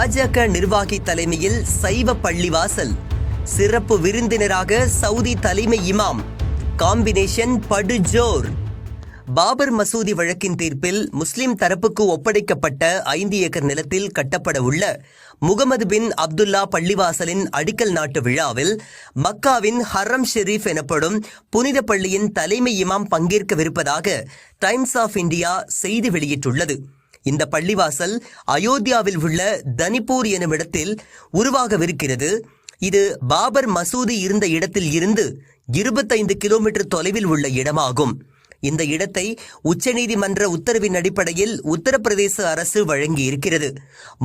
பாஜக நிர்வாகி தலைமையில் சைவ பள்ளிவாசல். சிறப்பு விருந்தினராக சவுதி தலைமை இமாம். காம்பினேஷன் படுஜோர் பாபர் மசூதி வழக்கின் தீர்ப்பில் முஸ்லிம் தரப்புக்கு ஒப்படைக்கப்பட்ட ஐந்து ஏக்கர் நிலத்தில் கட்டப்பட உள்ள முகமது பின் அப்துல்லா பள்ளிவாசலின் அடிக்கல் நாட்டு விழாவில் மக்காவின் ஹர்ரம் ஷெரீப் எனப்படும் புனித பள்ளியின் தலைமை இமாம் பங்கேற்கவிருப்பதாக டைம்ஸ் ஆஃப் இந்தியா செய்தி வெளியிட்டுள்ளது. இந்த பள்ளிவாசல் அயோத்தியாவில் உள்ள தனிப்பூர் எனும் இடத்தில் உருவாகவிருக்கிறது. இது பாபர் மசூதி இருந்த இடத்தில் இருந்து இருபத்தைந்து கிலோமீட்டர் தொலைவில் உள்ள இடமாகும். இந்த இடத்தை உச்சநீதிமன்ற உத்தரவின் அடிப்படையில் உத்தரப்பிரதேச அரசு வழங்கி இருக்கிறது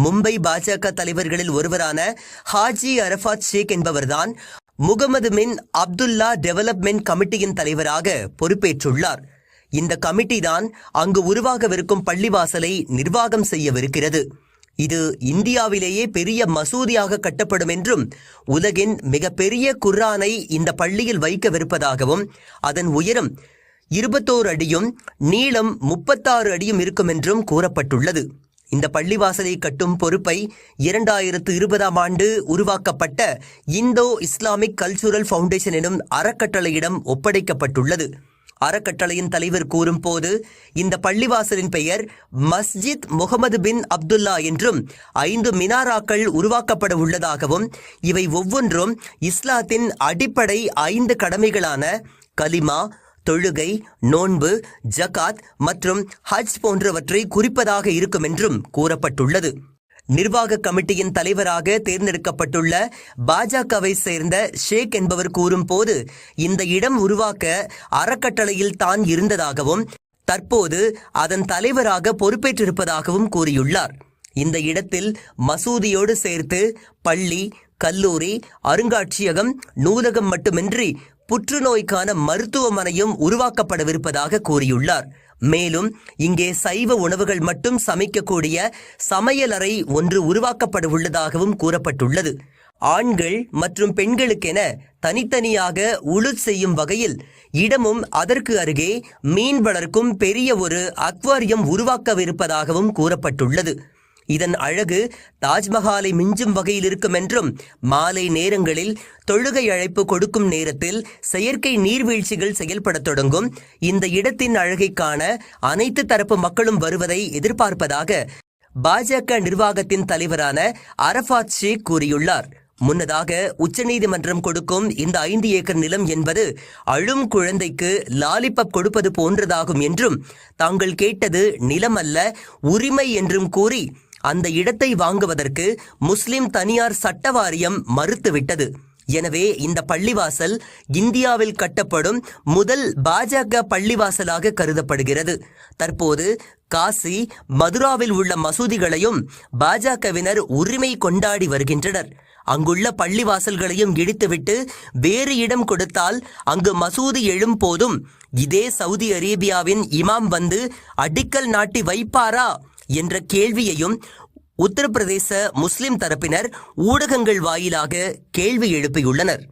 மும்பை பாஜக தலைவர்களில் ஒருவரான ஹாஜி அரஃபாத் ஷேக் என்பவர்தான் முகமது மின் அப்துல்லா டெவலப்மெண்ட் கமிட்டியின் தலைவராக பொறுப்பேற்றுள்ளார். இந்த கமிட்டி தான் அங்கு உருவாகவிருக்கும் பள்ளிவாசலை நிர்வாகம் செய்யவிருக்கிறது. இது இந்தியாவிலேயே பெரிய மசூதியாக கட்டப்படும் என்றும் உலகின் மிகப்பெரிய குர்ஆனை இந்த பள்ளியில் வைக்கவிருப்பதாகவும் அதன் உயரம் இருபத்தோரு அடியும் நீளம் முப்பத்தாறு அடியும் இருக்கும் என்றும் கூறப்பட்டுள்ளது. இந்த பள்ளிவாசலை கட்டும் பொறுப்பை இரண்டாயிரத்து இருபதாம் ஆண்டு உருவாக்கப்பட்ட இந்தோ இஸ்லாமிக் கல்ச்சுரல் ஃபவுண்டேஷன் எனும் அறக்கட்டளையிடம் ஒப்படைக்கப்பட்டுள்ளது. அறக்கட்டளையின் தலைவர் கூறும்போது இந்த பள்ளிவாசலின் பெயர் மஸ்ஜித் முகமது பின் அப்துல்லா என்றும் ஐந்து மினாராக்கள் உருவாக்கப்பட உள்ளதாகவும் இவை ஒவ்வொன்றும் இஸ்லாத்தின் அடிப்படை ஐந்து கடமைகளான கலிமா தொழுகை நோன்பு ஜகாத் மற்றும் ஹஜ் போன்றவற்றை குறிப்பதாக இருக்கும் என்றும் கூறப்பட்டுள்ளது. நிர்வாக கமிட்டியின் தலைவராக தேர்ந்தெடுக்கப்பட்டுள்ள பாஜகவை சேர்ந்த ஷேக் என்பவர் கூறும்போது இந்த இடம் உருவாக்க அறக்கட்டளையில் தான் இருந்ததாகவும் தற்போது அதன் தலைவராக பொறுப்பேற்றிருப்பதாகவும் கூறியுள்ளார். இந்த இடத்தில் மசூதியோடு சேர்த்து பள்ளி கல்லூரி அருங்காட்சியகம் நூலகம் மட்டுமின்றி புற்றுநோய்க்கான மருத்துவமனையும் உருவாக்கப்படவிருப்பதாக கூறியுள்ளார். மேலும் இங்கே சைவ உணவுகள் மட்டும் சமைக்கக்கூடிய சமையலறை ஒன்று உருவாக்கப்பட உள்ளதாகவும் கூறப்பட்டுள்ளது. ஆண்கள் மற்றும் பெண்களுக்கென தனித்தனியாக உழு செய்யும் வகையில் இடமும் அதற்கு அருகே மீன் வளர்க்கும் பெரிய ஒரு அக்வாரியம் உருவாக்கவிருப்பதாகவும் கூறப்பட்டுள்ளது. இதன் அழகு தாஜ்மஹாலை மிஞ்சும் வகையில் இருக்கும் என்றும் மாலை நேரங்களில் தொழுகை அழைப்பு கொடுக்கும் நேரத்தில் செயற்கை நீர்வீழ்ச்சிகள் செயல்படத் தொடங்கும். இந்த இடத்தின் அழகை காண அனைத்து தரப்பு மக்களும் வருவதை எதிர்பார்ப்பதாக பாஜக நிர்வாகத்தின் தலைவரான அரஃபாத் ஷேக் கூறியுள்ளார். முன்னதாக உச்சநீதிமன்றம் கொடுக்கும் இந்த ஐந்து ஏக்கர் நிலம் என்பது அழும் குழந்தைக்கு லாலிபப் கொடுப்பது போன்றதாகும் என்றும் தாங்கள் கேட்டது நிலம் அல்ல உரிமை என்றும் கூறி அந்த இடத்தை வாங்குவதற்கு முஸ்லிம் தனியார் சட்ட வாரியம் மறுத்துவிட்டது. எனவே இந்த பள்ளிவாசல் இந்தியாவில் கட்டப்படும் முதல் பாஜக பள்ளிவாசலாக கருதப்படுகிறது. தற்போது காசி மதுராவில் உள்ள மசூதிகளையும் பாஜகவினர் உரிமை கொண்டாடி வருகின்றனர். அங்குள்ள பள்ளிவாசல்களையும் இடித்துவிட்டு வேறு இடம் கொடுத்தால் அங்கு மசூதி எழும் போதும் இதே சவுதி அரேபியாவின் இமாம் வந்து அடிக்கல் நாட்டி வைப்பாரா? என்ற கேள்வியையும் உத்தரப்பிரதேச முஸ்லிம் தரப்பினர் ஊடகங்கள் வாயிலாக கேள்வி எழுப்பியுள்ளனர்.